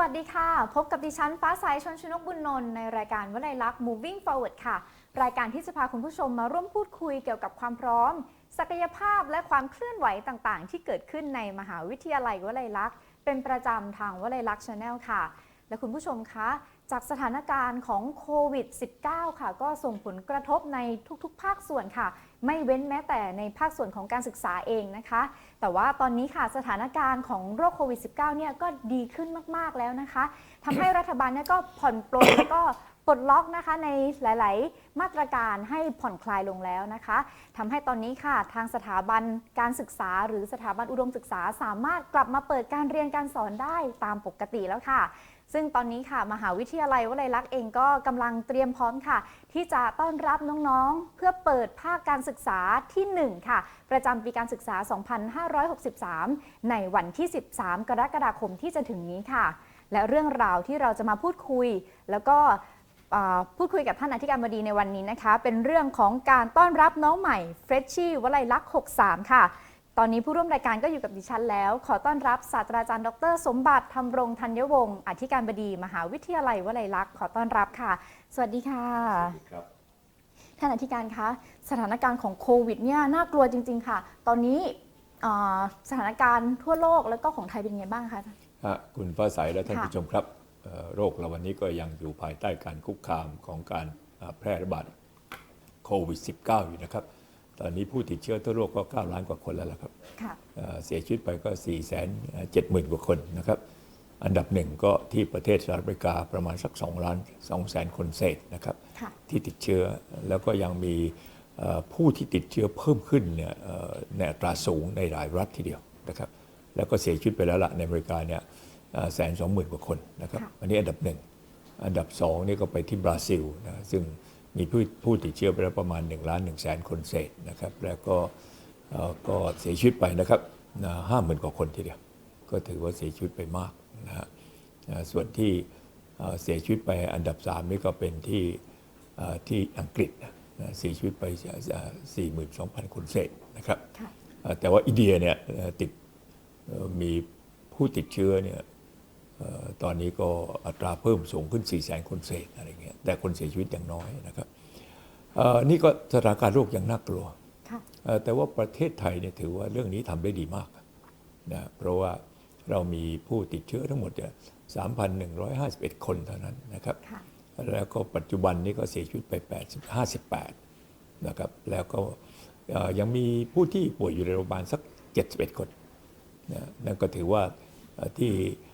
วัสดีค่ะ พบกับดิฉันฟ้าใสชนชนกบุญนนท์ในรายการวลัยลักษณ์ Moving Forward ค่ะ รายการที่จะพาคุณผู้ชมมาร่วมพูดคุยเกี่ยวกับความพร้อม ศักยภาพและความเคลื่อนไหวต่างๆ ที่เกิดขึ้นในมหาวิทยาลัยวลัยลักษณ์เป็นประจำทางวลัยลักษณ์ชาแนลค่ะ และคุณผู้ชมคะ จากสถานการณ์ของโควิด -19 ค่ะ ก็ส่งผลกระทบในทุกๆ ภาคส่วนค่ะ ไม่เว้นแม้แต่ในภาคส่วนของการศึกษาเองนะคะ แต่ว่าตอนนี้ค่ะสถานการณ์ของโรคโควิด -19 เนี่ยก็ดีขึ้นมากๆแล้วนะคะทำให้รัฐบาลเนี่ยก็ผ่อนปลนแล้วก็ปลดล็อกนะคะในหลาย ๆ มาตรการให้ผ่อนคลายลงแล้วนะคะทำให้ตอนนี้ค่ะทางสถาบันการศึกษา หรือสถาบันอุดมศึกษาสามารถกลับมาเปิดการเรียนการสอนได้ตามปกติแล้วค่ะ ซึ่งตอนนี้ค่ะมหาวิทยาลัยวลัยลักษณ์เองก็กำลังเตรียมพร้อมค่ะ ที่จะต้อนรับน้องๆ เพื่อเปิดภาคการศึกษาที่ 1 ค่ะ ประจำปีการศึกษา 2563 ในวันที่ 13 กรกฎาคมที่จะถึงนี้ค่ะ และเรื่องราวที่เราจะมาพูดคุย แล้วก็พูดคุยกับท่านอธิการบดีในวันนี้นะคะ เป็นเรื่องของการต้อนรับน้องใหม่เฟรชชี่วลัยลักษณ์ 63 ค่ะ ตอนนี้ผู้ร่วมรายการก็อยู่กับดิฉันแล้ว ขอต้อนรับศาสตราจารย์ดร สมบัติธรรมรงธัญวงศ์อธิการบดีมหาวิทยาลัยวลัยลักษณ์ขอต้อนรับค่ะ สวัสดีค่ะครับท่านอธิการคะสถานการณ์ของโควิดเนี่ยน่ากลัวจริง ๆ ค่ะ ตอนนี้อ่าสถานการณ์ทั่วโลกแล้วก็ของไทยเป็นยังไงบ้างคะฮะคุณฟ้าใสและท่านค่ะผู้ชมครับเอ่อโรคเราวันนี้ก็ยังอยู่ภายใต้การคุกคามของการอ่าแพร่ระบาดโควิด -19 อยู่นะครับ ตอนนี้ผู้ติดเชื้อทั่วโลกก็ 9 ล้านกว่าคนแล้วล่ะครับค่ะเอ่อเสียชีวิตไปก็ 4 7 0 0 0 0 กว่าคนนะครับ อันดับหนึ่งก็ที่ประเทศสหรัฐอเมริกาประมาณสัก 2 ล้าน2แสนคนเศษนะครับค่ะที่ติดเชื้อแล้วก็ยังมีเอ่อผู้ที่ติดเชื้อเพิ่มขึ้นเนี่ยเอ่อในอัตราสูงในหลายรัฐทีเดียวนะครับ แล้วก็เสียชีวิตไปแล้วละในอเมริกาเนี่ยแสนสองหมื่นกว่าคนนะครับค่ะอันนี้อันดับหนึ่งอันดับสองนี่ก็ไปที่บราซิลนะซึ่ง มีผู้ผู้ติดเชื้อไปแล้วประมาณ1ล้าน1แสนคนเศษนะครับ แล้วก็เอ่อก็เสียชีวิตไปนะครับห้าหมื่นกว่าคนทีเดียว ก็ถือว่าเสียชีวิตไปมากนะฮะเอ่อส่วนที่เอ่อเสียชีวิตไปอันดับ 3 นี่ก็เป็นที่เอ่อที่อังกฤษนะนะเสียชีวิตไปสี่หมื่นสองพันคนเศษนะครับค่ะเอ่อแต่ว่าอินเดียเนี่ยเอ่อติดเอ่อมีผู้ติดเชื้อเนี่ยเอ่อ ตอนนี้ก็อัตราเพิ่มสูงขึ้น4 0 0 0 0 0 คนเศษอะไรเงี้ยแต่คนเสียชีวิตอย่างน้อยนะครับเอ่อนี่ก็สถานการณ์โรคยังน่ากลัวค่ะเอ่อแต่ว่าประเทศไทยเนี่ยถือว่าเรื่องนี้ทำได้ดีมากนะเพราะว่าเรามีผู้ติดเชื้อทั้งหมดเนี่ย3,151 คนเท่านั้นนะครับค่ะแล้วก็ปัจจุบันนี้ก็เสียชีวิตไป 8 58 นะครับ แล้วก็เอ่อยังมีผู้ที่ป่วยอยู่ในโรงพยาบาลสัก 71 คนนะนั่นก็ถือว่าเอ่อที่เอ่อ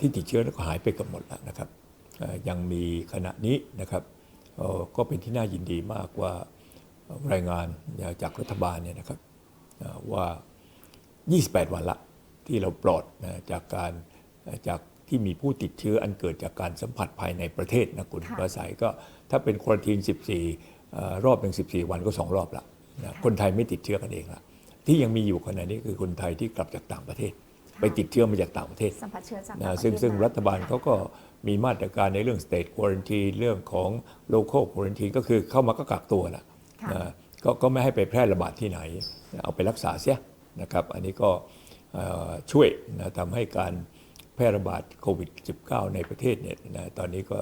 ที่ติดเชื้อแล้วก็หายไปเกับหมดแล้วนะครับเอ่อยังมีขณะนี้นะครับเอ่อก็เป็นที่น่ายินดีมากว่ารายงานจากรัฐบาลเนี่ยนะครับเอ่อว่า 28 วันละที่เราปลอดนะจากการจากที่มีผู้ติดเชื้ออันเกิดจากการสัมผัสภายในประเทศนะคุณค่ะประสายก็ถ้าเป็นควอนตีน 14เอ่อรอบหนึ่ง14 วันก็ 2 รอบละนะคนไทยไม่ติดเชื้อกันเองละที่ยังมีอยู่ขณะนี้คือคนไทยที่กลับจากต่างประเทศ ไปติดเชื้อมาจากต่างประเทศสัมผัสเชื้อจากนะต่างประเทศซึ่งซึ่งมารัฐบาลค่ะเขาก็มีมาตรการในเรื่อง state quarantine เรื่องของ local quarantine ก็คือเข้ามาก็กักตัวแหละค่ะนะก็ก็ไม่ให้ไปแพร่ระบาดที่ไหน เอาไปรักษาเสียนะครับ อันนี้ก็เอ่อช่วยนะทำให้การแพร่ระบาดโควิด -19 ในประเทศเนี่ยนะตอนนี้ก็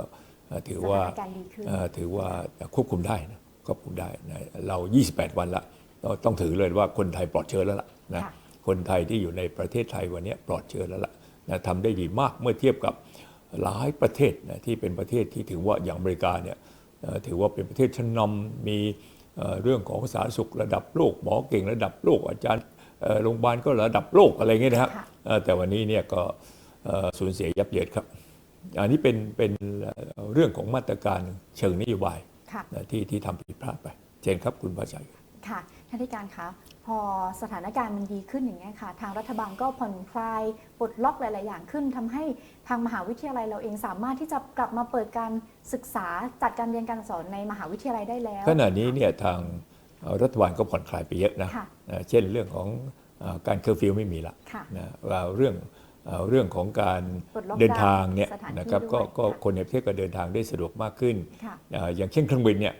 เอ่อถือว่าสถานการณ์ดีขึ้นเอ่อถือว่าควบคุมได้นะควบคุมได้นะเรา 28 วันละต้องต้องถือเลยว่าคนไทยปลอดเชื้อแล้วล่ะนะ ค่ะคนไทยที่อยู่ในประเทศไทยวันนี้ปลอดเชื้อแล้วล่ะนะทำได้ดีมากเมื่อเทียบกับหลายประเทศนะที่เป็นประเทศที่ถือว่าอย่างอเมริกาเนี่ยเอ่อถือว่าเป็นประเทศชั้นนำมีเอ่อเรื่องของสาธารณสุขระดับโลกหมอเก่งระดับโลกอาจารย์เอ่อโรงพยาบาลก็ระดับโลกอะไรเงี้ยนะครับค่ะเอ่อแต่วันนี้เนี่ยก็เอ่อสูญเสียยับเยินครับ อันนี้เป็นเป็นเอ่อเรื่องของมาตรการเชิงนโยบายค่ะนะที่ที่ทำผิดพลาดไปเชิญครับคุณภาชัยค่ะท่านที่การคะ พอสถานการณ์มันดีขึ้นอย่างนี้ยค่ะ ทางรัฐบาลก็ผ่อนคลายปลดล็อกหลาย ๆ อย่างขึ้นทำให้ทางมหาวิทยาลัยเราเองสามารถที่จะกลับมาเปิดการศึกษาจัดการเรียนการสอนในมหาวิทยาลัยได้แล้วขณะนี้เนี่ยทางเอ่อรัฐบาลก็ผ่อนคลายไปเยอะนะค่ะนะเช่นเรื่องของเอ่อการเคอร์ฟิวไม่มีละค่ะนะว่าเรื่องเอ่อเรื่องของการปลดล็อกเดินทางเนี่ยสถานที่นะครับก็ด้วยก็ค่ะคนในประเทศก็เดินทางได้สะดวกมากขึ้นค่ะเอ่ออย่างเช่นเครื่องบินเนี่ย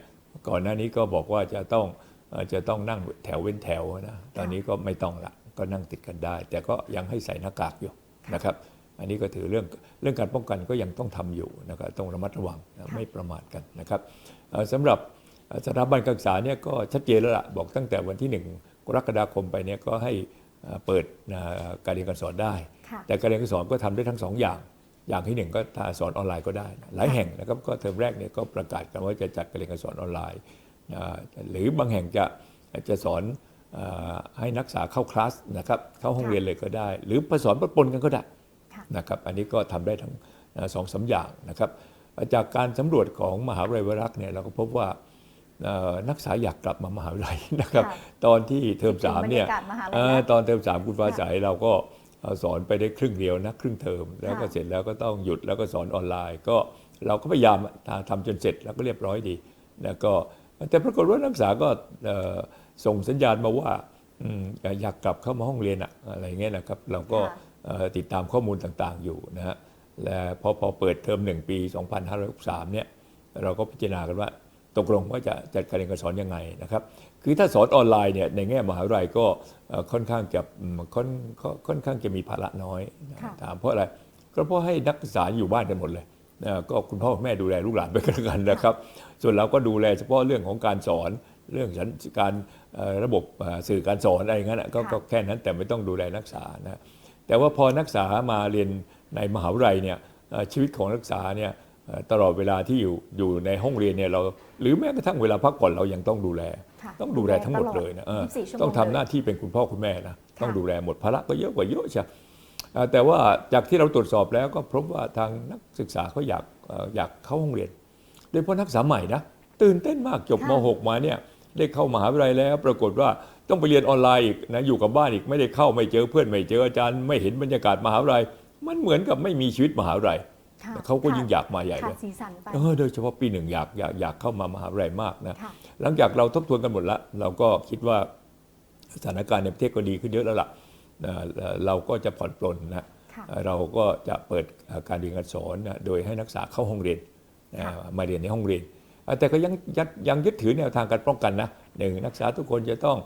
ก่อนหน้านี้ก็บอกว่าจะต้องเอ่อ จะต้องนั่งแถวเว้นแถวนะตอนนี้ก็ไม่ต้องละก็นั่งติดกันได้ แต่ก็ยังให้ใส่หน้ากากอยู่นะครับ อันนี้ก็ถือเรื่องเรื่องการป้องกันก็ยังต้องทำอยู่นะครับต้องระมัดระวังนะค่ะไม่ประมาทกันนะครับเอ่อสำหรับเอ่อสถาบันการศึกษาเนี่ยก็ชัดเจนแล้วล่ะบอกตั้งแต่วันที่ 1 กรกฎาคมไปเนี่ยก็ให้เอ่อเปิดนะการเรียนการสอนได้ค่ะแต่การเรียนการสอนก็ทำได้ทั้งสองอย่าง อย่างที่หนึ่งก็ถ้าสอนออนไลน์ก็ได้นะหลายแห่งนะครับก็เทอมแรกเนี่ยก็ประกาศกันว่าจะจัดการเรียนการสอนออนไลน์อ่า หรือบางแห่งจะจะสอนอ่าให้นักศึกษาเข้าคลาสนะครับเข้าห้องค่ะเรียนเลยก็ได้ หรือผสมปนๆกันก็ได้ค่ะนะครับอันนี้ก็ทำได้ทั้งอ่าสองสามอย่างนะครับ จากการสำรวจของมหาวิทยาลัยวรักษ์เนี่ยเราก็พบว่าเอ่อนักศึกษาอยากกลับมามหาวิทยาลัยนะครับค่ะตอนที่เทอมสามเนี่ยบรรยากาศมหาลัยเอ่อนะตอนเทอมสามคุณฟ้าใสเราก็เอ่อสอนไปได้ครึ่งเดียวนะครึ่งเทอมแล้วก็ค่ะเสร็จแล้วก็ต้องหยุดแล้วก็สอนออนไลน์ ก็เราก็พยายามทำจนเสร็จแล้วก็เรียบร้อยดี แล้วก็ แต่ปรากฏว่านักศึกษาก็เอ่อส่งสัญญาณมาว่าอืมอยากกลับเข้ามาห้องเรียนอะอะไรเงี้ยนะครับ เราก็ค่ะเอ่อติดตามข้อมูลต่างๆอยู่นะฮะและพอพอเปิดเทอมหนึ่งปี 2563เนี่ยเราก็พิจารณากันว่าตกลงว่าจะจัดการเรียนการสอนยังไงนะครับ คือถ้าสอนออนไลน์เนี่ยในแง่มหาวิทยาลัยก็เอ่อค่อนข้างจะอืมค่อนค่อนค่อนข้างจะมีภาระน้อยนะค่ะถามเพราะอะไรก็เพราะให้นักศึกษาอยู่บ้านกันหมดเลยนะ ก็คุณพ่อคุณแม่ดูแลลูกหลานไปกันแล้วกันนะครับ ส่วนเราก็ดูแลเฉพาะเรื่องของการสอนเรื่องสัญการเอ่อระบบเอ่อสื่อการสอนอะไรอย่างนั้นนะก็ค่ะก็แค่นั้นแต่ไม่ต้องดูแลนักศึกษานะแต่ว่าพอนักศึกษามาเรียนในมหาวิทยาลัยเนี่ยเอ่อชีวิตของนักศึกษาเนี่ยเอ่อตลอดเวลาที่อยู่อยู่ในห้องเรียนเนี่ยเราหรือแม้กระทั่งเวลาพักผ่อนเรายังต้องดูแลค่ะต้องดูแลทั้งหมดเลยนะเออ24ชั่วโมงต้องทำหเลยน้าที่เป็นคุณพ่อคุณแม่นะค่ะต้องดูแลหมดภาระก็เยอะกว่าเยอะใช่เอ่อ แต่ว่าจากที่เราตรวจสอบแล้วก็พบว่าทางนักศึกษาเขาอยากเอ่ออยากเข้าห้องเรียน โดยเฉพาะนักศึกษาใหม่นะตื่นเต้นมากจบมค่ะ .6 มาเนี่ยได้เข้ามหาวิทยาลัยแล้ว ปรากฏว่าต้องไปเรียนออนไลน์อีกนะอยู่กับบ้านอีกไม่ได้เข้าไม่เจอเพื่อนไม่เจออาจารย์ไม่เห็นบรรยากาศมหาวิทยาลัย มันเหมือนกับไม่มีชีวิตมหาวิทยาลัยค่ะเขาก็ยิ่งอยากมาใหญ่ขาเลดยสีสันไปเออโดยเฉพาะปีหนึ่งอยากอยากอยากเข้ามามหาวิทยาลัยมากนะค่ะหลังจากเราทบทวนกันหมดแล้วเราก็คิดว่าสถานการณ์ในประเทศก็ดีขึ้นเยอะแล้วล่ะนะ เอ่อเราก็จะผ่อนปลนนะค่ะเอ่อเราก็จะเปิดเอ่อการเรียนการสอนนะโดยให้นักศึกษาเข้าห้องเรียนนะค่ะมาเรียนในห้องเรียนเอ่อแต่ก็ยังยัดยังยึดถือแนวทางการป้องกันนะหนึ่งนักศึกษาทุกคนจะต้อง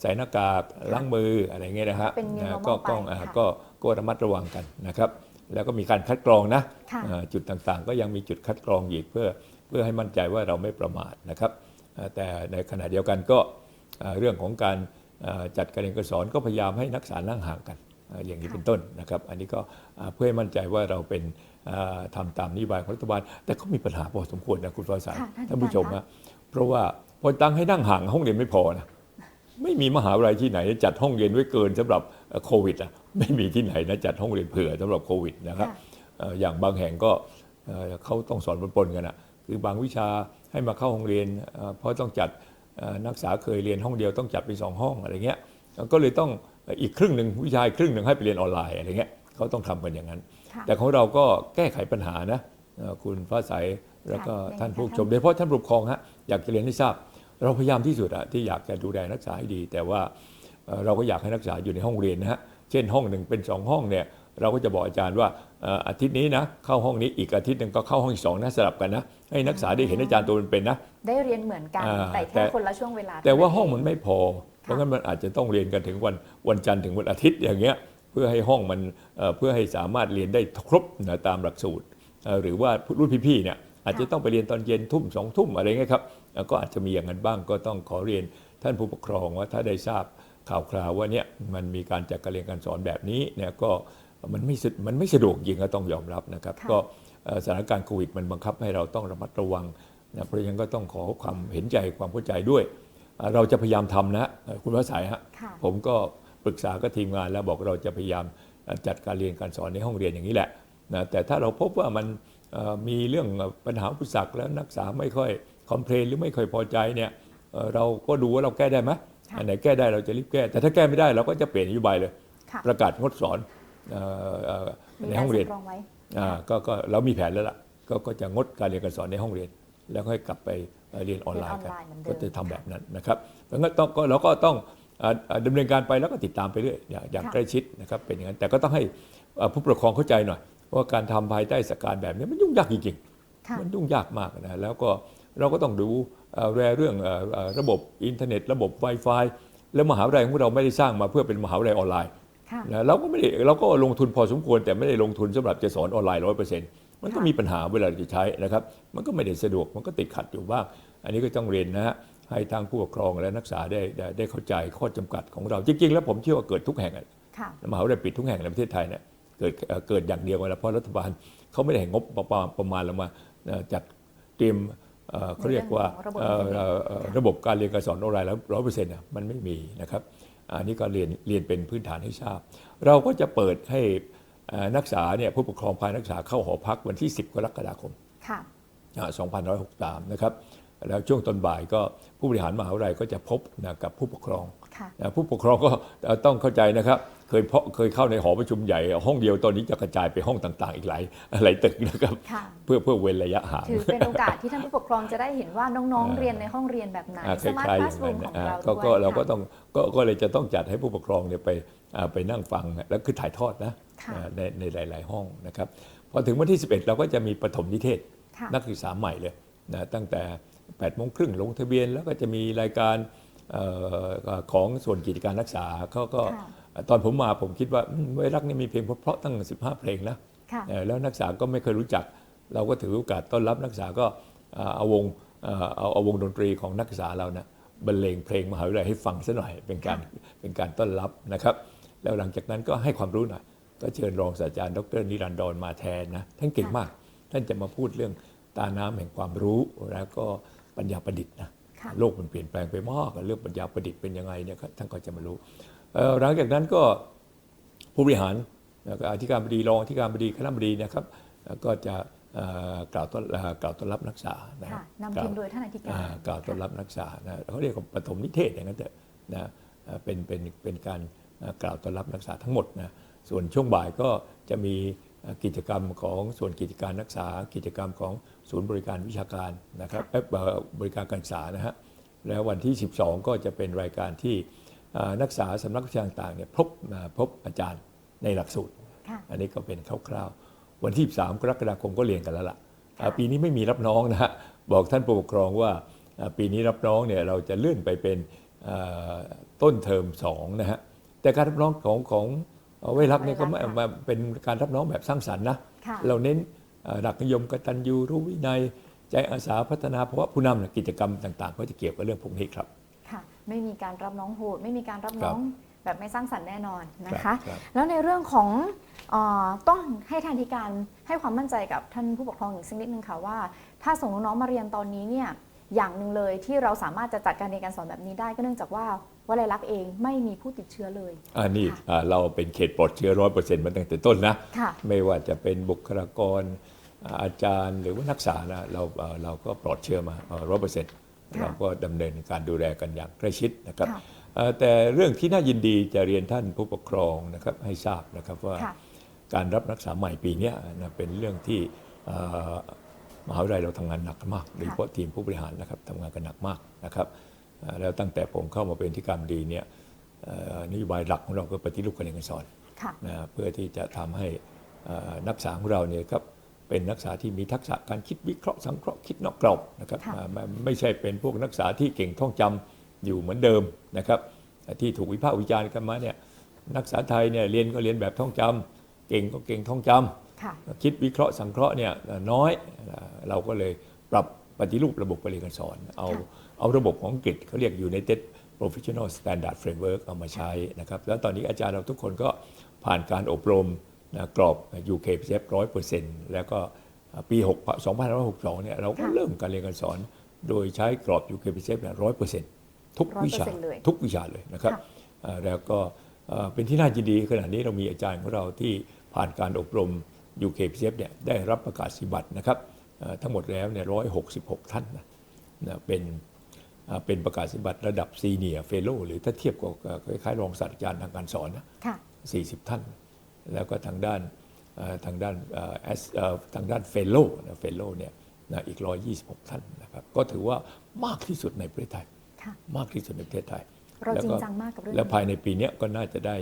ใส่หน้ากากล้างมืออะไรเงี้ยนะฮะเป็น new นะ normal ก็ก็ไปอ่าค่ะก็ก็ระมัดระวังกันนะครับ แล้วก็มีการคัดกรองนะค่ะอ่าจุดต่างๆ ก็ยังมีจุดคัดกรองอีกเพื่อเพื่อให้มั่นใจว่าเราไม่ประมาทนะครับอ่าแต่ในขณะเดียวกันก็อ่าเรื่องของการอ่า จัดการเรียนการสอนก็พยายามให้นักศึกษานั่งห่างกันอ่าอย่างนี้ค่ะเป็นต้นนะครับ อันนี้ก็อ่าเพื่อให้มั่นใจว่าเราเป็นอ่าทำตามนโยบายของรัฐบาล แต่ก็มีปัญหาพอสมควรนะคุณฟ้าใสค่ะท่านท่านผู้ชมอาจารย์นะเพราะว่าพอตั้งให้นั่งห่างห้องเรียนไม่พอนะไม่มีมหาวิทยาลัยที่ไหนจัดห้องเรียนไว้เกินสำหรับเอ่อโควิดอะไม่มีที่ไหนนะจัดห้องเรียนเผื่อสำหรับโควิดนะครับค่ะเอ่ออย่างบางแห่งก็เอ่อเขาต้องสอนปนๆกันอะคือบางวิชาให้มาเข้าห้องเรียนเอ่อเพราะต้องจัดเอ่อ นักศึกษาเคยเรียนห้องเดียวต้องจัดเป็นสองห้องอะไรเงี้ยก็เลยต้องอีกครึ่งหนึ่งวิชาอีกครึ่งหนึ่งให้ไปเรียนออนไลน์อะไรเงี้ยเขาต้องทำกันอย่างนั้นค่ะแต่ของเราก็แก้ไขปัญหานะเอ่อคุณฟ้าใสแล้วก็ค่ะท่านผู้ในชมโดยเฉพาะท่านผู้ปกครองฮะอยากจะเรียนให้ทราบ เราพยายามที่สุดอะที่อยากจะดูแลนักศึกษาให้ดี แต่ว่าเอ่อเราก็อยากให้นักศึกษาอยู่ในห้องเรียนนะฮะเช่นห้องหนึ่งเป็นสองห้องเนี่ยเราก็จะบอกอาจารย์ว่าเอ่ออาทิตย์นี้นะเข้าห้องนี้อีกอาทิตย์หนึ่งก็เข้าห้องอีกสองนะสลับกันนะ ให้นักศึกษาได้เห็นอาจารย์ตัวเป็นๆนะ ได้เรียนเหมือนกัน อ่าแต่แต่ แค่คนละช่วงเวลาแต่ว่าห้องเท่มันไม่พอ เพราะงั้นมันอาจจะต้องเรียนกันถึงวันวันจันทร์ถึงวันอาทิตย์อย่างเงี้ยเพื่อให้ห้องมันเอ่อเพื่อให้สามารถเรียนได้ครบนะตามหลักสูตรเอ่อหรือว่ารุ่นพี่ๆเนี่ยอาจจะต้องไปเรียนตอนเย็นทุ่มสองทุ่มอะไรเงี้ยครับเอ่อก็อาจจะมีอย่างนั้นบ้างก็ต้องขอเรียนท่านผู้ปกครองว่าถ้าได้ทราบข่าวคราวว่าเนี่ยมันมีการจัดการเรียนการสอนแบบนี้เนี่ยก็มันไม่สะมันไม่สะดวกจริงก็ต้องยอมรับนะครับค่ะก็เอ่อ สถานการณ์โควิดมันบังคับให้เราต้องระมัดระวังนะเพราะฉะนั้นก็ต้องขอความเห็นใจความเข้าใจด้วยอ่าเราจะพยายามทำนะเอ่อคุณวสัยฮะค่ะผมก็ปรึกษากับทีมงานแล้วบอกเราจะพยายามเอ่อจัดการเรียนการสอนในห้องเรียนอย่างนี้แหละนะแต่ถ้าเราพบว่ามันเอ่อมีเรื่องปัญหาอุปสรรคแล้วนักศึกษาไม่ค่อยคอมเพลนหรือไม่ค่อยพอใจเนี่ยเอ่อเราก็ดูว่าเราแก้ได้ไหมค่ะอันไหนแก้ได้เราจะรีบแก้ แต่ถ้าแก้ไม่ได้เราก็จะเปลี่ยนนโยบายเลยค่ะประกาศงดสอนเอ่อเอ่อมีในการห้องเรียนสำร องไว้อ่าก็ก็เรามีแผนแล้วล่ะก็ก็จะงดการเรียนการสอนในห้องเรียน แล้วค่อยกลับไปเอ่อเรียนออนไลน์กันเรียนออนไลน์เหมือนเดิม ก็จะทำแบบนั้นนะครับเพราะงั้นต้องก็เราก็ต้องอ่าอ่าดำเนินการไปแล้วก็ติดตามไปเรื่อยอย่างอย่างค่ะ ใกล้ชิดนะครับเป็นอย่างนั้นแต่ก็ต้องให้อ่าผู้ปกครองเข้าใจหน่อยว่าการทำภายใต้สถานการณ์แบบนี้มันยุ่งยากจริงค่ะๆมันยุ่งยากมากนะแล้วก็เราก็ต้องดูเอ่อแลเรื่องเอ่อเอ่อระบบอินเทอร์เน็ต ระบบ Wi-Fi แล้วมหาวิทยาลัยของเราไม่ได้สร้างมาเพื่อเป็นมหาวิทยาลัยออนไลน์ค่ะ นะเราก็ไม่ได้เราก็ลงทุนพอสมควร แต่ไม่ได้ลงทุนสำหรับจะสอนออนไลน์ร้อยเปอร์เซ็นต์มันก็ค่ะมีปัญหาเวลาจะใช้นะครับ มันก็ไม่ได้สะดวกมันก็ติดขัดอยู่บ้าง อันนี้ก็ต้องเรียนนะฮะให้ทางผู้ปกครองและนักศึกษาได้ได้ได้เข้าใจข้อจำกัดของเรา จริง ๆ แล้วผมเชื่อว่าเกิดทุกแห่งอะค่ะมหาวิทยาลัยปิดทุกแห่งในประเทศไทยเนี่ยเกิดเอ่อเกิดอย่างเดียวกันแล้วเพราะรัฐบาลเขาไม่ได้ให้งบประมาณประมาณเรามาเอ่อจัดเตรียมเอ่อเขาเรียกว่าในเรื่องของระบบเอ่ออินเทอร์เน็ตเอ่อเอ่อระบบการเรียนการสอนออนไลน์แล้วร้อยเปอร์เซ็นต์มันไม่มีนะครับ อันนี้ก็เรียนเรียนเป็นพื้นฐานให้ทราบ เราก็จะเปิดให้เอ่อนักศึกษาเนี่ยผู้ปกครองพานักศึกษาเข้าหอพักวันที่ 10 กรกฎาคมค่ะอ่า2563 นะครับ แล้วช่วงตอนบ่ายก็ผู้บริหารมหาวิทยาลัยก็จะพบนะกับผู้ปกครองค่ะนะผู้ปกครองก็เอ่อต้องเข้าใจนะครับ เคยเพาะเคยเข้าในหอประชุมใหญ่ห้องเดียวตอนนี้จะกระจายไปห้องต่าง ๆ อีกหลายหลายตึกนะครับ ค่ะ เพื่อเพื่อเว้นระยะห่าง ถือเป็นโอกาสที่ท่านผู้ปกครองจะได้เห็นว่าน้องๆเรียนในห้องเรียนแบบไหนอ่าคสมาร์ทล้ายคๆลาอสย่างรูนั้มนของอ่าเราก็ด้วยก็เราก็ค่ะต้องก็ก็เลยจะต้องจัดให้ผู้ปกครองเนี่ยไปอ่าไปนั่งฟังแล้วคือถ่ายทอดนะค่ะอ่าในในหลาย ๆ ห้องนะครับพอถึงวันที่ 11 เราก็จะมีปฐมนิเทศ ค่ะ นักศึกษาใหม่เลยนะตั้งแต่8โมงครึ่งลงทะเบียน แล้วก็จะมีรายการเออของส่วนกิจการรักษาเขาก็ ค่ะ ตอนผมมาผมคิดว่าอืมไว้รักนี่มีเพลงเพราะๆตั้ง 15 เพลงนะค่ะเอ่อแล้วนักศึกษาก็ไม่เคยรู้จัก เราก็ถือโอกาสต้อนรับนักศึกษาก็เอ่อเอาวงเอ่อเอาเอาวงดนตรีของนักศึกษาเรานะบรรเลงเพลงมหาวิทยาลัยให้ฟังซะหน่อยเป็นการเป็นการต้อนรับนะครับ แล้วหลังจากนั้นก็ให้ความรู้หน่อยก็เชิญรองศาสตราจารย์ดรนิรันดรมาแทนนะท่านเก่งมาก ท่านจะมาพูดเรื่องตาน้ำแห่งความรู้แล้วก็ปัญญาประดิษฐ์นะค่ะโลกมันเปลี่ยนแปลงไปมากเรื่องปัญญาประดิษฐ์เป็นยังไงเนี่ยครับท่านก็จะมารู้เอ่อ หลังจากนั้นก็ผู้บริหารแล้วก็อธิการบดีรองอธิการบดีคณะบดีนะครับเอ่อก็จะเอ่อกล่าวต้อนเอ่อกล่าวต้อนรับนักศึกษานะค่ะกนำล่าทีวมโดยท่านอธิการอ่ากล่าวต้อนรับนักศึกษานะเขาเรียกว่าปฐมนิเทศอย่างนั้นเถอะนะเอ่อเป็นเป็นเป็นการเอ่อกล่าวต้อนรับนักศึกษาทั้งหมดนะส่วนช่วงบ่ายก็จะมีเอ่อกิจกรรมของส่วนกิจการนักศึกษา กิจกรรมของศูนย์บริการวิชาการนะครับเอ่อเอ่อบริการการศึกษานะฮะแล้ววันที่ 12 ก็จะเป็นรายการที่เอ่อ นักศึกษาสำนักวิชาต่างๆเนี่ยพบมาพบอาจารย์ในหลักสูตรค่ะอันนี้ก็เป็นคร่าวๆ วันที่ 3 กรกฎาคมก็เรียนกันแล้วล่ะค่ะอ่าปีนี้ไม่มีรับน้องนะฮะบอกท่านผู้ปกครองว่าอ่าปีนี้รับน้องเนี่ยเราจะเลื่อนไปเป็นอ่าต้นเทอม2นะฮะ แต่การรับน้องของของเอ่อเวรักเนี่ยก็ไม่มาเป็นการรับน้องแบบสร้างสรรค์นะค่ะเราเน้นเอ่อหลักนิยมกตัญญูรู้วินัยใจอาสาพัฒนาเพราะว่าผู้นำเนี่ยกิจกรรมต่างๆ ก็จะเกี่ยวกับเรื่องพวกนี้ครับค่ะ ไม่มีการรับน้องโหดไม่มีการรับครัน้บองแบบไม่สร้างสรรค์แน่นอนนะครัคะบครับแล้วในเรื่องของเออต้องให้ทางธิการให้ความมั่นใจกับท่านผู้ปกครองอีกสักนิดนึงค่ะว่า ถ้าส่งน้องๆมาเรียนตอนนี้เนี่ยอย่างหนึ่งเลยที่เราสามารถจะจัดการเรียนการสอนแบบนี้ได้ก็เนื่องจากว่าวลัยลักษณ์เองไม่มีผู้ติดเชื้อเลยอันนี้ค่ะอ่าเราเป็นเขตปลอดเชื้อร้อยเปอร์เซ็นต์มาตั้งแต่ต้นนะค่ะไม่ว่าจะเป็นบุคลากรอ่าอาจารย์หรือว่านักศึกษานะเราเอ่อเราก็ปลอดเชื้อมาร้อยเปอร์เซ็นต์ค่ะ เราก็ดำเนินการดูแลกันอย่างใกล้ชิดนะครับค่ะเอ่อแต่เรื่องที่น่ายินดีจะเรียนท่านผู้ปกครองนะครับให้ทราบนะครับว่าค่ะการรับนักศึกษาใหม่ปีเนี้ยนะเป็นเรื่องที่เอ่อมหาวิทยาลัยเราทำงานหนักมากโดยเฉพาะทีมผู้บริหารนะครับทำงานกันหนักมากนะครับเอ่อแล้วตั้งแต่ผมเข้ามาเป็นที่การบดีเนี่ยเอ่อนโยบายหลักของเราก็ปฏิรูปการเรียนการสอนค่ะนะเพื่อที่จะทำให้เอ่อนักศึกษาของเราเนี่ยครับ เป็นนักศึกษาที่มีทักษะการคิดวิเคราะห์สังเคราะห์คิดนอกกรอบนะครับค่ะอ่าไม่ไม่ใช่เป็นพวกนักศึกษาที่เก่งท่องจำอยู่เหมือนเดิมนะครับที่ถูกวิพากษ์วิจารณ์กันมาเนี่ยนักศึกษาไทยเนี่ยเรียนก็เรียนแบบท่องจำเก่งก็เก่งท่องจำค่ะคิดวิเคราะห์สังเคราะห์เนี่ยน้อยเราก็เลยปรับปฏิรูประบบการเรียนการสอน เอาค่ะเอาระบบของอังกฤษเขาเรียก United Professional Standard Framework เอามาใช้นะครับแล้วตอนนี้อาจารย์เราทุกคนก็ผ่านการอบรม นะกรอบ UK p f ร้อยเปอร์เซ็นต์แล้วก็ปี6 2562เนี่ยเราก็ค่ะเริ่มการเรียนการสอน โดยใช้กรอบ UK p f ร้อยเปอร์เซ็นต์ทุกวิชา100%เลยทุกวิชาเลยนะครับค่ะเอ่อแล้วก็เอ่อเป็นที่น่ายินดีขณะนี้เรามีอาจารย์ของเราที่ผ่านการอบรม UKPF เนี่ยได้รับประกาศสิบัตรนะครับเอ่อทั้งหมดแล้วเนี่ย166 ท่านนะนะเป็นเอ่อเป็นประกาศสิบัตรระดับซีเนียเฟโลหรือถ้าเทียบกับกับคล้ายๆรองศาสตราจารย์ทางการสอนนะค่ะ40 ท่าน แล้วก็ทางด้านเอ่อทางด้านเอ่อ as- เอ่อทางด้านเฟโลนะเฟโลเนี่ยนะอีก 126 ท่านนะครับ ก็ถือว่ามากที่สุดในประเทศไทยค่ะมากที่สุดในประเทศไทย เราแล้วจริก็งจังมากกับเรื่องแล้วนี้ภายในปีเนี้ยก็น่าจะได้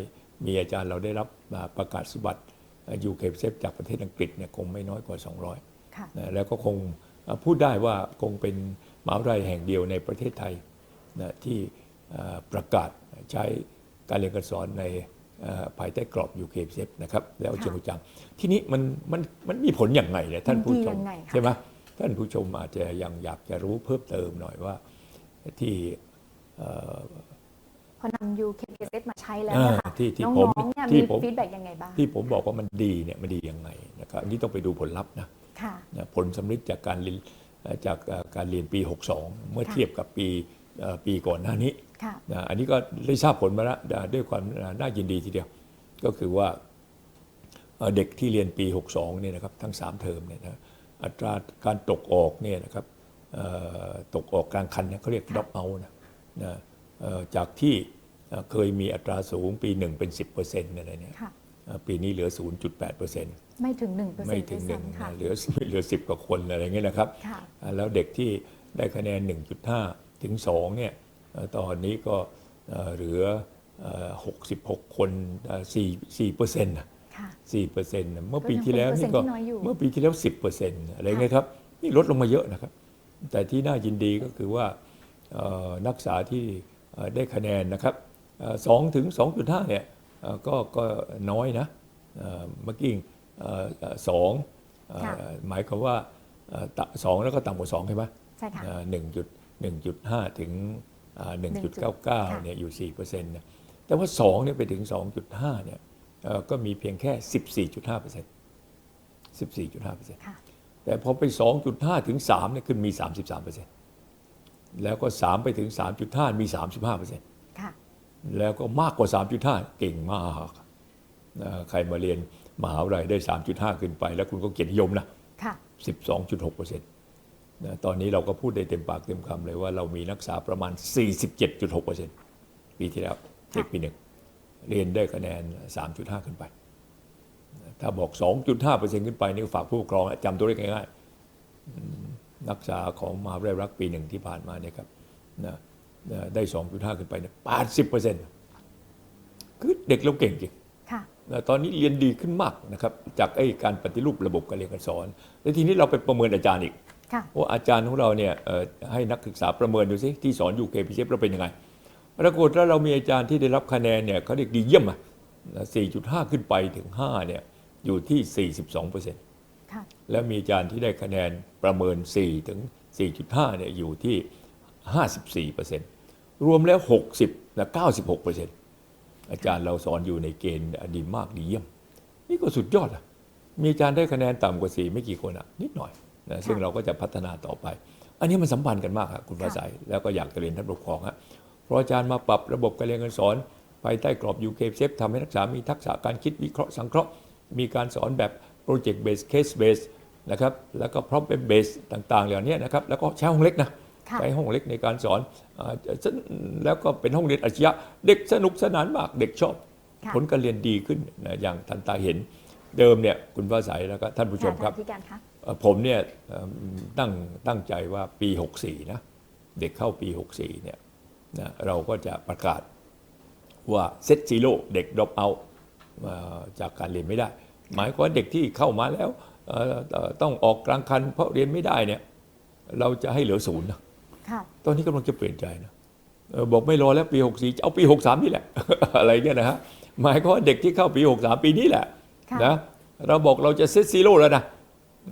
มีอาจารย์เราได้รับมาประกาศสิบัตรยูเคเซฟจากประเทศอังกฤษเนี่ยคงไม่น้อยกว่า 200ค่ะนะแล้วก็คงเอ่อพูดได้ว่าคงเป็นมหาวิทยาลัยแห่งเดียวในประเทศไทยนะที่เอ่อประกาศใช้การเรียนการสอนในเอ่อ ภายใต้กรอบ UK s a f นะครับแล้วจริงจังทีนี้มันมันมันมีผลอย่างไงเนี่ยท่านผู้ชมันดียัมงไงคะใช่ไหมท่านผู้ชมอาจจะยังอยากจะรู้เพิ่มเติมหน่อยว่าที่เอ่อพอนำ UKPSS มาใช้แล้วเนี่ยค่ะอ่าที่ที่น้ผมองๆเนี่ยที่มีผมฟีดแบ็กยังไงบ้างที่ผมบอกว่ามันดีเนี่ยมันดียังไงนะครับอันนี้ต้องไปดูผลลัพธ์นะค่ะนะผลสำลิดจากการเรียนเอ่อจากเอ่อการเรียนปี 62 เมื่อค่ะเทียบกับปีเอ่อปีก่อนหน้านี้ค่ะนะ อันนี้ก็ได้ทราบผลมาแล้วนะด้วยความน่ายินดีทีเดียว ก็คือว่าเอ่อเด็กที่เรียนปี 62เนี่ยนะครับทั้ง 3 เทอมเนี่ยนะอัตราการตกออกเนี่ยนะครับเอ่อตกออกกลางคันเนี่ยเขาเรียก drop out นะนะเอ่อจากที่เอ่อเคยมีอัตราสูงปีหนึ่งเป็น 10%อะไรเนี่ยค่ะเอ่อปีนี้เหลือ 0.8%ไม่ถึง1%เปอร์เซ็ไม่นต์ถึงหนึ่งค่ะเหลือเหลือสิบกว่าคนอะไรเงี้ยนะครับค่ะอ่าแล้วเด็กที่ได้คะแนน 1.5 ถึง 2 เนี่ยเอ่อ ตอนนี้ก็เอ่อเหลือเอ่อ66 คนเอ่อ4 4เปอร์เซ็นต์นะค่ะ4เปอร์เซ็นต์เมื่อก็ปียังที่แล้วเป็นนี่ก็เปอร์เซ็นต์ที่น้อยอยู่เมื่อปีที่แล้ว10เปอร์เซ็นต์อะไรเงี้ยครับนี่ลดลงมาเยอะนะครับ แต่ที่น่ายินดีก็คือว่าเอ่อนักศึกษาที่เอ่อได้คะแนนนะครับเอ่อ2ถึง2.5เนี่ยเอ่อก็ก็น้อยนะเอ่อเมื่อกี้เอ่อเอ่อสองเอ่อค่ะหมายความว่าเอ่อตะสองแล้วก็ต่ำกว่าสองใช่ไหมใช่ค่ะหนึ่งจุดหนึ่งจุดห้าถึง หนึ่งจุดเก้าเก้าค่ะเนี่ยอยู่สี่เปอร์เซ็นต์นะแต่ว่าสองเนี่ยไปถึงสองจุดห้าเนี่ยเอ่อก็มีเพียงแค่สิบสี่จุดห้าเปอร์เซ็นต์สิบสี่จุดห้าเปอร์เซ็นต์ค่ะแต่พอไปสองจุดห้าถึงสามเนี่ยขึ้นมีสามสิบสามเปอร์เซ็นต์แล้วก็สามไปถึงสามจุดห้ามีสามสิบห้าเปอร์เซ็นต์ค่ะแล้วก็มากกว่าสามจุดห้าเก่งมากเอ่อใครมาเรียนมหาวิทยาลัยได้สามจุดห้าขึ้นไป แล้วคุณก็เกียรตินิยมนะค่ะ12.6เปอร์เซ็ นต์นะตอนนี้เราก็พูดได้เต็มปากเต็มคำเลยว่าเรามีนักศึกษาประมาณ 47.6เปอร์เซ็นต์ปีที่แล้วเด็กปีหนึ่งเรียนได้คะแนน 3.5 ขึ้นไป ถ้าบอก 2.5เปอร์เซ็นต์ขึ้นไปนี่ก็ฝากผู้ปกครองจำตัวเลขง่ายๆอืมนักศึกษาของมหาวิทยาลัยรักปีหนึ่งที่ผ่านมาเนี่ยครับนะนะได้ 2.5 ขึ้นไปเนี่ย80เปอร์เซ็นต์คือเด็กเราเก่งจริงค่ะนะตอนนี้เรียนดีขึ้นมากนะครับ จากไอ้การปฏิรูประบบการเรียนการสอน แล้วทีนี้เราไปประเมินอาจารย์อีกค่ะ ว่าอาจารย์ของเราเนี่ยเอ่อให้นักศึกษาประเมินดูสิที่สอนอยู่เคพีเเราเป็นยังไงปรากฏว่าเรามีอาจารย์ที่ได้รับคะแนนเนี่ยเขาเรียกดีเยี่ยมอะ4.5 ขึ้นไปถึง 5 เนี่ยอยู่ที่ 42เปอร์เซ็นต์ค่ะแล้วมีอาจารย์ที่ได้คะแนนประเมิน 4 ถึง 4.5 เนี่ยอยู่ที่ 54เปอร์เซ็นต์รวมแล้ว 60และ96เปอร์เซ็นต์อาจารย์เราสอนอยู่ในเกณฑ์ดีมากดีเยี่ยม นี่ก็สุดยอดอะมีอาจารย์ได้คะแนนต่ำกว่าสี่ไม่กี่คนอะนิดหน่อย นะซึ่งเราก็จะพัฒนาต่อไป อันนี้มันสัมพันธ์กันมากครับคุณภาษาแล้วก็อยากจะเรียนท่านปกครองฮะเพราะอาจารย์มาปรับระบบการเรียนการสอนภายใต้กรอบ UK s a f ทำให้นักศึกษามีทักษะการคิดวิเคราะห์สังเคราะห์ มีการสอนแบบ project based case based นะครับแล้วก็ problem based ต่างๆเหล่านี้นะครับแล้วก็ใช้ห้องเล็กนะค่ะใช้ห้องเล็กในการสอนอาซึ่งแล้วก็เป็นห้องเรียนอาชีพเด็กสนุกสนานมากเด็กชอบค่ะผลการเรียนดีขึ้นนะอย่างทันตาเห็นเดิมเนี่ยคุณฟ้าใสแล้วก็ท่านผู้ชมครับะที่การคะเอ่อผมเนี่ยเอิ่มตั้งตั้งใจว่าปี 64 นะ เด็กเข้าปี 64 เนี่ยนะเราก็จะประกาศว่าเซตซีโร่เด็กดรอปเอาจากการเรียนไม่ได้ หมายความว่าเด็กที่เข้ามาแล้วเอ่อเอ่อต้องออกกลางคันเพราะเรียนไม่ได้เนี่ยเราจะให้เหลือศูนย์นะค่ะตอนนี้กำลังจะเปลี่ยนใจนะเออบอกไม่รอแล้วปี 64จะเอาปี 63 นี่แหละ อะไรเงี้ยนะฮะหมายความว่าเด็กที่เข้าปี 63 ปีนี้แหละค่ะนะเราบอกเราจะเซตซีโร่แล้วนะ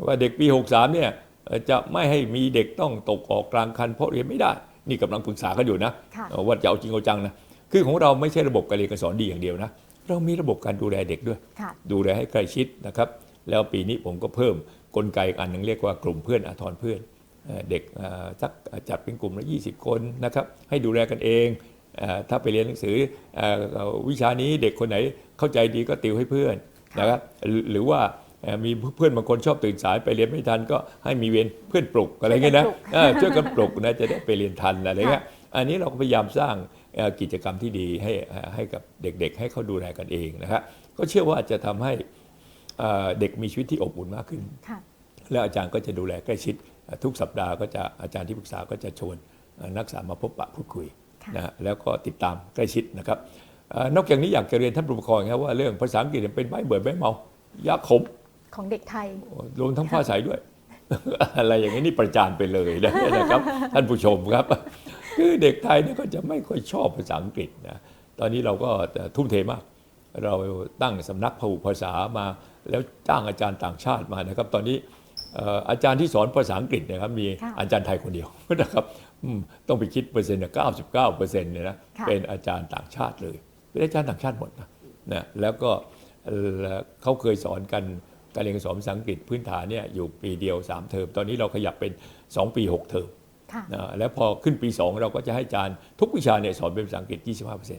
ว่าเด็กปี 63 เนี่ยเอ่อจะไม่ให้มีเด็กต้องตกออกกลางคันเพราะเรียนไม่ได้ นี่กำลังปรึกษากันอยู่นะค่ะเอ่อว่าจะเอาจริงเอาจังนะคือของเราไม่ใช่ระบบการเรียนการสอนดีอย่างเดียวนะ เรามีระบบการดูแลเด็กด้วยค่ะดูแลให้ใกล้ชิดนะครับ แล้วปีนี้ผมก็เพิ่มกลไกอีกอันหนึงเรียกว่ากลุ่มเพื่อนอาทรเพื่อนเอ่อเด็กเอ่อสักจัดเป็นกลุ่มละ20 คนนะครับ ให้ดูแลกันเองเอ่อถ้าไปเรียนหนังสือเอ่อเอ่อวิชานี้เด็กคนไหนเข้าใจดีก็ติวให้เพื่อนนะครับหรือหรือว่าเอ่อ มีเพื่อนบางคนชอบตื่นสายไปเรียนไม่ทันก็ให้มีเวรเพื่อนปลุกอะไรเงี้ยนะเออช่วยกันปลุกนะจะได้ไปเรียนทันอะไรเงี้ยอันนี้เราก็พยายามสร้างเอ่อกิจกรรมที่ดีให้ให้กับเด็กๆ ให้เขาดูแลกันเองนะครับก็เชื่อว่าจะทำให้เอ่อเด็กมีชีวิตที่อบอุ่นมากขึ้นค่ะแล้วอาจารย์ก็จะดูแลใกล้ชิดเอ่อทุกสัปดาห์ก็จะอาจารย์ที่ปรึกษาก็จะชวนเอ่อนักศึกษามาพบปะพูดคุยค่ะนะฮะแล้วก็ติดตามใกล้ชิดนะครับเอ่อนอกจากนี้อยากจะเรียนท่านผู้ปกครองนะครับว่าเรื่องภาษาอังกฤษเป็นใบเบื่อใบเมายาขม ของเด็กไทย รวมทั้งผ้าใสด้วย อะไรอย่างนี้นี่ประจานไปเลยนะนะครับ ท่านผู้ชมครับ คือเด็กไทยเนี่ยก็จะไม่ค่อยชอบภาษาอังกฤษนะตอนนี้เราก็ทุ่มเทมาก เราตั้งสำนักพหุภาษามา แล้วจ้างอาจารย์ต่างชาติมานะครับ ตอนนี้เอ่ออาจารย์ที่สอนภาษาอังกฤษเนะครับมีค่ะอาจารย์ไทยคนเดียวนะครับอืมต้องไปคิดเปอร์เซ็นต์เนี่ย99เปอร์เซ็นต์เนี่ยนะค่ะเป็นอาจารย์ต่างชาติเลยเป็นอาจารย์ต่างชาติหมดนะนะแล้วก็เอ่อเขาเคยสอนกัน การเรียนการสอนภาษาอังกฤษพื้นฐานเนี่ยอยู่ปีเดียว 3 เทอม ตอนนี้เราขยับเป็น 2 ปี 6 เทอมค่ะนะแล้วพอขึ้นปี 2 เราก็จะให้อาจารย์ทุกวิชาเนี่ยสอนเป็นภาษาอังกฤษ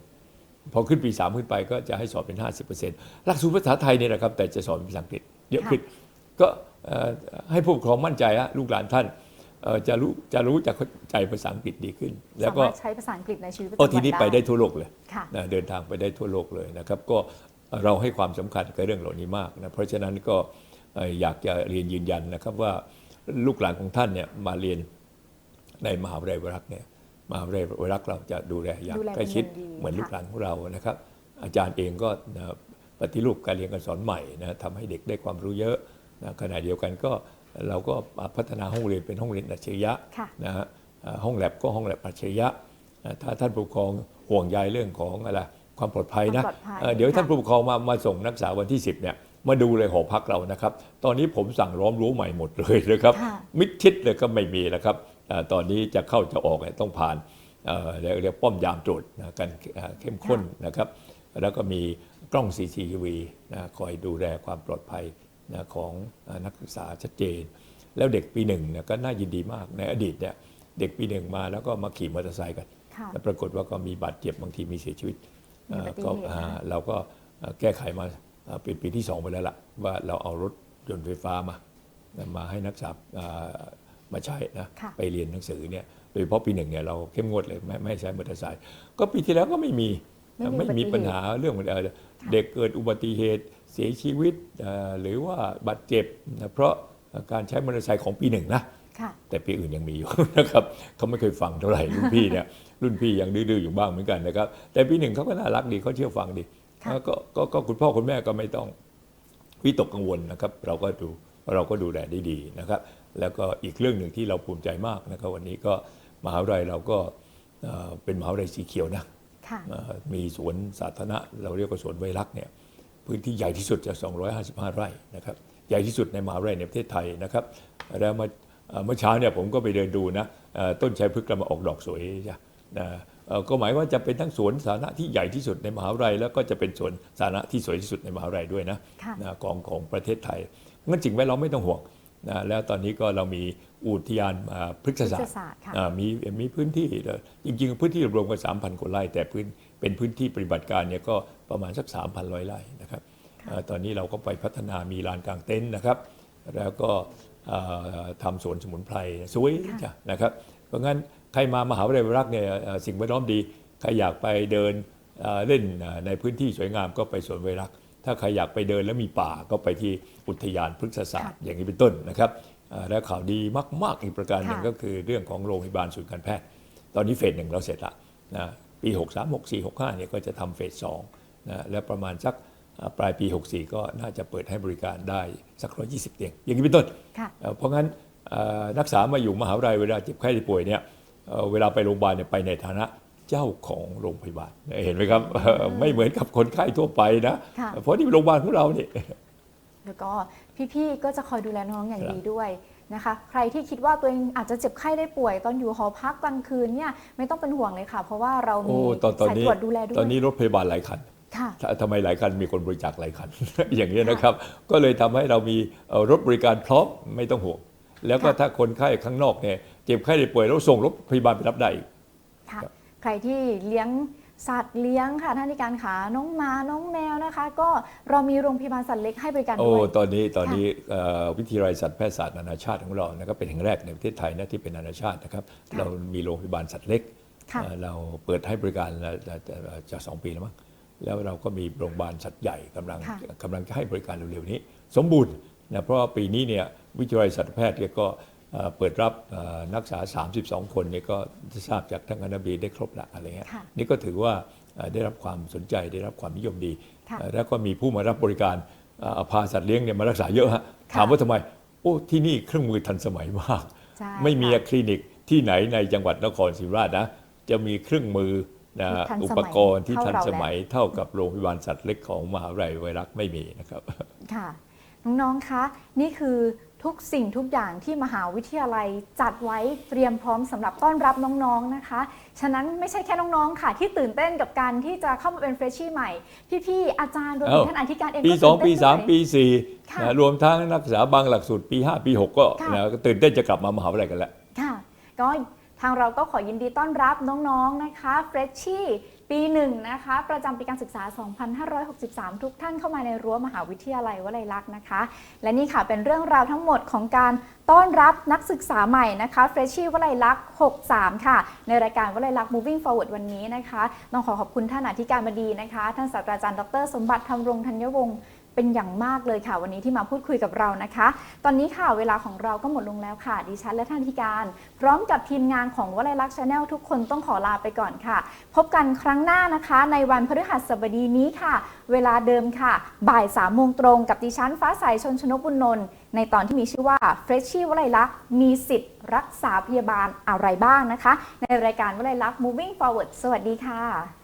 25%พอขึ้นปี 3 ขึ้นไปก็จะให้สอนเป็น 50%หลักสูตรภาษาไทยเนี่ยนะครับแต่จะสอนเป็นภาษาอังกฤษเยอะขึ้นก็เอ่อให้ผู้ปกครองมั่นใจฮะลูกหลานท่านเอ่อจะรู้จะรู้จะเข้าใจภาษาอังกฤษดีขึ้น แล้วสาก็มารถใช้ภาษาอังกฤษในชีวิตประจำโอ้วันทีนี้ไปได้ทั่วโลกเลยค่ะนะเดินทางไปได้ทั่วโลกเลยนะครับ ก็ เราให้ความสำคัญกับเรื่องเหล่านี้มากนะเพราะฉะนั้นก็เอ่ออยากจะเรียนยืนยันนะครับว่าลูกหลานของท่านเนี่ยมาเรียนในมหาวิทยาลัยวรักษ์เนี่ยมหาวิทยาลัยวรักษ์เราจะดูแลอย่างดูแลใกล้ชิดเป็นอย่างดีเหมือนลูกค่ะหลานของเรานะครับ อาจารย์เองก็นะปฏิรูปการเรียนการสอนใหม่นะทำให้เด็กได้ความรู้เยอะนะขณะเดียวกันก็เราก็พัฒนาห้องเรียนเป็นห้องเรียนอัจฉริยะค่ะนะฮะเอ่อห้องแลบก็ห้องแลบอัจฉริยะนะถ้าท่านผู้ปกครองห่วงใยเรื่องของอะไร ความปลอดภัยนะความปลอดภัยเอ่อเดี๋ยวค่ะท่านผู้ปกครองมามาส่งนักศึกษาวันที่ 10เนี่ยมาดูเลยหอพักเรานะครับ ตอนนี้ผมสั่งล้อมรั้วใหม่หมดเลยนะครับค่ะมิดชิดเลยก็ไม่มีแล้วครับเอ่อตอนนี้จะเข้าจะออกเนี่ยต้องผ่านเอ่อเรียกเรียกป้อมยามตรวจนะกันเอ่อเข้มข้นนะครับ แล้วก็มีกล้อง CCTV นะคอยดูแลความปลอดภัยนะของเอ่อนักศึกษาชัดเจน แล้วเด็กปีหนึ่งเนี่ยก็น่ายินดีมากในอดีตเนี่ยเด็กปีหนึ่งมาแล้วก็มาขี่มอเตอร์ไซค์กันค่ะแล้วปรากฏว่าก็มีบาดเจ็บบางทีมีเสียชีวิตมีอุบัติ ก็เหตุอ่านะคะเราก็เอ่อแก้ไขมาเอ่อเป็นปีที่ 2 ไปแล้วล่ะ ว่าเราเอารถยนต์ไฟฟ้ามามาให้นักศึกษาอ่ามาใช้นะค่ะไปเรียนหนังสือเนี่ยโดยเฉพาะปีหนึ่งเนี่ยเราเข้มงวดเลยไม่ไม่ให้ใช้มอเตอร์ไซค์ก็ปีที่แล้วก็ไม่มีไม่มีมีอุบัติเหตุปัญหาเรื่องเอ่อเด็กเกิดอุบัติเหตุเสียชีวิตเอ่อหรือว่าบาดเจ็บนะเพราะการใช้มอเตอร์ไซค์ของปีหนึ่งนะค่ะ แต่ปีอื่นยังมีอยู่นะครับเขาไม่เคยฟังเท่าไหร่รุ่นพี่เนี่ยรุ่นพี่ยังดื้อๆอยู่บ้างเหมือนกันนะครับ แต่ปีหนึ่งเขาก็น่ารักดีเขาเชื่อฟังดีค่ะแล้วก็ก็ก็คุณพ่อคุณแม่ก็ไม่ต้องวิตกกังวลนะครับ เราก็ดูเราก็ดูแลได้ดีนะครับ แล้วก็อีกเรื่องหนึ่งที่เราภูมิใจมากนะครับ วันนี้ก็มหาวิทยาลัยเราก็เอ่อเป็นมหาวิทยาลัยสีเขียวนะค่ะเอ่อมีสวนสาธารณะ เราเรียกว่าสวนไวรักษ์เนี่ยพื้นที่ใหญ่ที่สุดจะ 255 ไร่นะครับ ใหญ่ที่สุดในมหาวิทยาลัยในประเทศไทยนะครับ แล้วมา เอ่อเมื่อเช้าเนี่ยผมก็ไปเดินดูนะเอ่อต้นชัยพฤกษ์กำลังออกดอกสวยจ้ะนะเอ่อก็หมายว่าจะเป็นทั้งสวนสาธารณะที่ใหญ่ที่สุดในมหาวิทยาลัย แล้วก็จะเป็นสวนสาธารณะที่สวยที่สุดในมหาวิทยาลัยด้วยนะค่ะนะของของประเทศไทยงั้นจริงไหมเราไม่ต้องห่วงนะแล้วตอนนี้ก็เรามีอุทยานอ่าพฤกษศาสตพฤกษร์ศาสตร์ค่ะอ่ามีมีพื้นที่เอ่อจริงๆ พื้นที่รวมกัน3,000กว่าไร่แต่พื้นเป็นพื้นที่ปฏิบัติการเนี่ยก็ประมาณสัก 3,100ไร่นะครับค่ะอ่าตอนนี้เราก็ไปพัฒนามีลานกลางเต็นท์นะครับ แล้วก็อ่า ทำสวนสมุนไพรสวยจ้ะนะครับ เพราะงั้นใครมามหาวิทยาลัยรักษ์เนี่ยเอ่อสิ่งแวดล้อมดี ใครอยากไปเดินเอ่อเล่นเอ่อในพื้นที่สวยงามก็ไปสวนไวรักษ์ถ้าใครอยากไปเดินแล้วมีป่าก็ไปที่อุทยานพฤกษศาสตร์อย่างนี้เป็นต้นนะครับอ่าและข่าวดีมากๆอีกประการหนึ่งค่ะก็คือเรื่องของโรงพยาบาลศูนย์การแพทย์ ตอนนี้เฟสหนึ่งเราเสร็จละนะปี 63 64 65เนี่ยก็จะทำเฟสสองนะและประมาณสักอ่า ปลายปี 64 ก็น่าจะเปิดให้บริการได้สัก120เตียง อย่างนี้เป็นต้นค่ะเอ่อเพราะงั้นเอ่อนักศึกษามาอยู่มหาวิทยาลัยเวลาเจ็บไข้ได้ป่วยเนี่ยเอ่อเวลาไปโรงพยาบาลเนี่ยไปในฐานะเจ้าของโรงพยาบาลเห็นไหมครับเอ่อไม่เหมือนกับคนไข้ทั่วไปนะค่ะเพราะนี่เป็นโรงพยาบาลของเราเนี่ยแล้วก็พี่ๆก็จะคอยดูแลน้องๆอย่างครับดีด้วยนะคะใครที่คิดว่าตัวเองอาจจะเจ็บไข้ได้ป่วย ตอนอยู่หอพักกลางคืนเนี่ยไม่ต้องเป็นห่วงเลยค่ะ เพราะว่าเราโอ้มีตอนตอนสายนี้ตรวจดูแลด้วยตอนนี้รถพยาบาลหลายคันค่ะถ้า ทำไมหลายคันมีคนบริจาคหลายคัน อย่างนี้ยนะครับ ก็เลยทำให้เรามีเอ่อรถบริการพร้อมไม่ต้องห่วงแล้วก็ค่ะถ้าคนไข้ข้างนอกเนี่ยเจ็บไข้ได้ป่วยเราส่งรถพยาบาลไปรับได้อีกค่ะครับใครที่เลี้ยงสัตว์เลี้ยงค่ะท่านที่การขาน้องหมาน้องแมวนะคะ ก็เรามีโรงพยาบาลสัตว์เล็กให้บริการโอ้ด้วยตอนนี้ตอนนี้เอ่อวิทยาลัยสัตวแพทยศาสตร์นานาชาติของเรานะครับเป็นแห่งแรกในประเทศไทยนะที่เป็นนานาชาตินะครับค่ะเรามีโรงพยาบาลสัตว์เล็กค่ะเอ่อเราเปิดให้บริการแล้วจะจะจะสองปีแล้วมั้ง แล้วเราก็มีโรงพยาบาลสัตว์ใหญ่กำลังค่ะกำลังจะให้บริการเร็วๆนี้ สมบูรณ์นะเพราะว่าปีนี้เนี่ยวิทยาลัยสัตวแพทย์เนี่ยก็เอ่อเปิดรับเอ่อนักศึกษา 32 คนเนี่ยก็ทราบจากทางคณะบดีได้ครบละอะไรเงี้ยค่ะนี่ก็ถือว่าเอ่อได้รับความสนใจได้รับความนิยมดีค่ะเอ่อแล้วก็มีผู้มารับบริการเอ่อเอาพาสัตว์เลี้ยงเนี่ยมารักษาเยอะฮะค่ะถามว่าทำไม โอ้ที่นี่เครื่องมือทันสมัยมากใช่ไม่มีค่ะคลินิกที่ไหนในจังหวัดนครศรีธรรมราชนะจะมีเครื่องมือ นะที่ทันสมัยอุปกรณ์ที่เท่าทันเราสมัยเท่ากับโรงพยาบาลสัตว์เล็กของมหาวิทยาลัยไวรักไม่มีนะครับค่ะน้องๆคะนี่คือทุกสิ่งทุกอย่างที่มหาวิทยาลัยจัดไว้เตรียมพร้อมสำหรับต้อนรับน้องๆนะคะ ฉะนั้นไม่ใช่แค่น้องๆค่ะ ที่ตื่นเต้นกับการที่จะเข้ามาเป็นเฟรชชี่ใหม่ พี่ๆอาจารย์รวมถึงเอ้าท่านอธิการเองปีก็สองตื่นปีเต้นสามด้วยปีสี่ค่ะนะรวมทั้งนักศึกษาบางหลักสูตรปี5ปี6ก็ค่ะนะก็ตื่นเต้นจะกลับมามหาวิทยาลัยกันแล้วค่ะก็ ทางเราก็ขอยินดีต้อนรับน้องๆนะคะเฟรชชี่ปีหนึ่งนะคะประจำปีการศึกษา 2563 ทุกท่านเข้ามาในรั้วมหาวิทยาลัยวลัยลักษณ์นะคะ และนี่ค่ะเป็นเรื่องราวทั้งหมดของการต้อนรับนักศึกษาใหม่นะคะเฟรชชี่วลัยลักษณ์ 63 ค่ะ ในรายการวลัยลักษณ์ moving forward วันนี้นะคะต้องขอขอบคุณท่านอธิการบดีนะคะ ท่านศาสตราจารย์ดร สมบัติธรรมรงธัญวงศ์ เป็นอย่างมากเลยค่ะ วันนี้ที่มาพูดคุยกับเรานะคะ ตอนนี้ค่ะเวลาของเราก็หมดลงแล้วค่ะ ดิฉันและท่านธิการ พร้อมกับทีมงานของวลัยลักษณ์ชาแนลทุกคนต้องขอลาไปก่อนค่ะ พบกันครั้งหน้านะคะ ในวันพฤหัสบดีนี้ค่ะ เวลาเดิมค่ะ บ่ายสามโมงตรงกับดิฉันฟ้าใสชนชนกบุญนนท์ในตอนที่มีชื่อว่าเฟรชชี่วลัยลักษณ์มีสิทธิ์รักษาพยาบาลอะไรบ้างนะคะ ในรายการวลัยลักษณ์ moving forward สวัสดีค่ะ